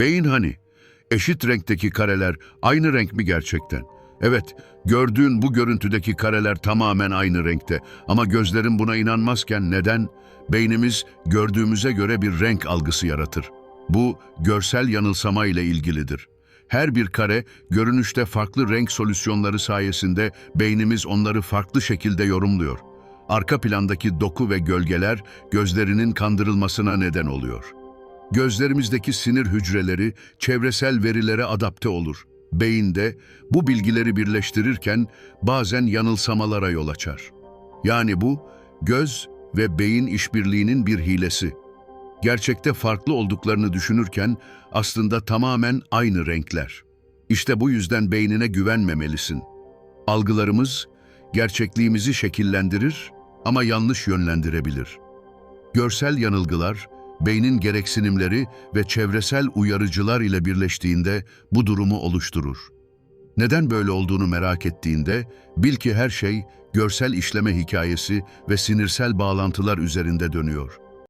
Beyin hani? Eşit renkteki kareler aynı renk mi gerçekten? Evet, gördüğün bu görüntüdeki kareler tamamen aynı renkte. Ama gözlerin buna inanmazken neden? Beynimiz gördüğümüze göre bir renk algısı yaratır. Bu görsel yanılsama ile ilgilidir. Her bir kare görünüşte farklı renk solüsyonları sayesinde beynimiz onları farklı şekilde yorumluyor. Arka plandaki doku ve gölgeler gözlerinin kandırılmasına neden oluyor. Gözlerimizdeki sinir hücreleri çevresel verilere adapte olur. Beyinde bu bilgileri birleştirirken bazen yanılsamalara yol açar. Yani bu göz ve beyin işbirliğinin bir hilesi. Gerçekte farklı olduklarını düşünürken aslında tamamen aynı renkler. İşte bu yüzden beynine güvenmemelisin. Algılarımız gerçekliğimizi şekillendirir ama yanlış yönlendirebilir. Görsel yanılgılar, beynin gereksinimleri ve çevresel uyarıcılar ile birleştiğinde bu durumu oluşturur. Neden böyle olduğunu merak ettiğinde, bil ki her şey görsel işleme hikayesi ve sinirsel bağlantılar üzerinde dönüyor.